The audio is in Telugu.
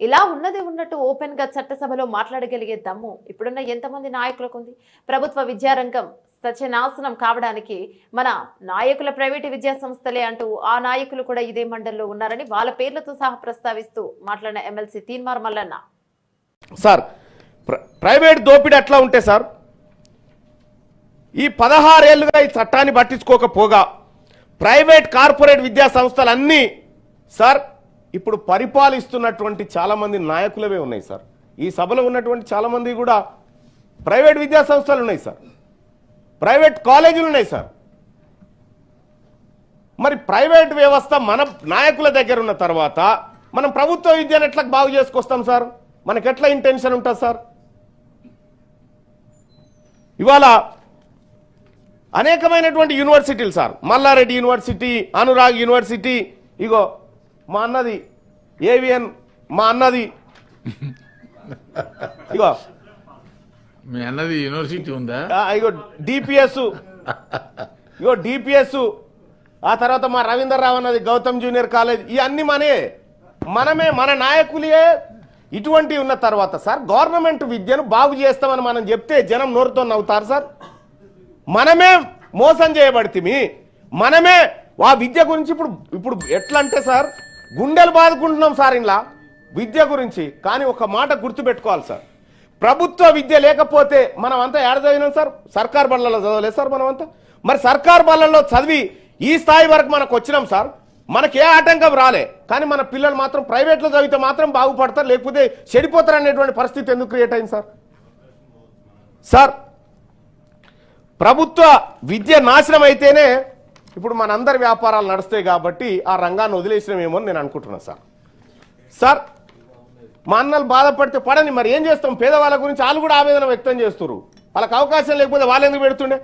ఇలా ఉన్నది ఉన్నట్టు ఓపెన్గా చట్టసభలో మాట్లాడగలిగే దమ్ము ఇప్పుడున్న ఎంతమంది నాయకులకు ఉంది ప్రభుత్వ విద్యారంగం సత్యనాశనం కావడానికి మన నాయకుల ప్రైవేటు విద్యా సంస్థలే అంటూ ఆ నాయకులు కూడా ఇదే మండలిలో ఉన్నారని వాళ్ళ పేర్లతో సహా ప్రస్తావిస్తూ మాట్లాడిన ఎమ్మెల్సీ తీన్మార్ మల్లన్న. సార్ ప్ర- ప్రైవేట్ దోపిడీ ఎట్లా ఉంటే సార్ ఈ పదహారేళ్ళుగా ఈ చట్టాన్ని పట్టించుకోకపోగా ప్రైవేట్ కార్పొరేట్ విద్యా సంస్థలన్నీ సార్ ఇప్పుడు పరిపాలిస్తున్నటువంటి చాలామంది నాయకులవే ఉన్నాయి సార్. ఈ సభలో ఉన్నటువంటి చాలామంది కూడా ప్రైవేట్ విద్యా సంస్థలు ఉన్నాయి సార్. ప్రైవేట్ కాలేజీలు ఉన్నాయి సార్. మరి ప్రైవేట్ వ్యవస్థ మన నాయకుల దగ్గర ఉన్న తర్వాత మనం ప్రభుత్వ విద్యను ఎట్లా బాగు చేసుకొస్తాం సార్? మనకు ఎట్లా ఇంటెన్షన్ ఉంటుంది సార్? ఇవాళ అనేకమైనటువంటి యూనివర్సిటీలు sir. Malla Reddy university Anurag university ఇగో మా అన్నది. ఏవిఎన్ మా అన్నది. ఇగో. మీ అన్నది యూనివర్సిటీ ఉందా? ఇగో డిపిఎస్. ఇగో డిపిఎస్. ఆ తర్వాత మా రవీందర్ రావు అన్నది గౌతమ్ జూనియర్ కాలేజ్. ఇవన్నీ మనే. మనమే మన నాయకులే ఇటువంటి ఉన్న తర్వాత సార్ గవర్నమెంట్ విద్యను బాగు చేస్తామని మనం చెప్తే జనం నోరుతో నవ్వుతారు సార్. మనమే మోసం చేయబడితిమి. మనమే ఆ విద్య గురించి ఇప్పుడు ఇప్పుడు ఎట్లా అంటే సార్ గుండెలు బాదుకుంటున్నాం సార్ ఇలా విద్య గురించి కానీ ఒక మాట గుర్తుపెట్టుకోవాలి సార్. ప్రభుత్వ విద్య లేకపోతే మనం అంతా ఏడ చదివినాం సార్. సర్కార్ బళ్ళలో చదవలేదు సార్ మనం అంతా మరి సర్కార్ బళ్ళల్లో చదివి ఈ స్థాయి వరకు మనకు వచ్చినాం సార్. మనకి ఏ ఆటంకం రాలే. కానీ మన పిల్లలు మాత్రం ప్రైవేట్లో చదివితే మాత్రం బాగుపడతారు లేకపోతే చెడిపోతారు అనేటువంటి పరిస్థితి ఎందుకు క్రియేట్ అయింది సార్? సార్ ప్రభుత్వ విద్య నాశనం అయితేనే ఇప్పుడు మనందరి వ్యాపారాలు నడుస్తాయి కాబట్టి ఆ రంగాన్ని వదిలేసినమేమో అని నేను అనుకుంటున్నాను సార్. సార్ మా అన్నలు బాధపడితే పడని మరి ఏం చేస్తాం? పేదవాళ్ళ గురించి వాళ్ళు కూడా ఆవేదన వ్యక్తం చేస్తున్నారు వాళ్ళకి అవకాశం లేకపోతే వాళ్ళు ఎందుకు పెడుతుండే?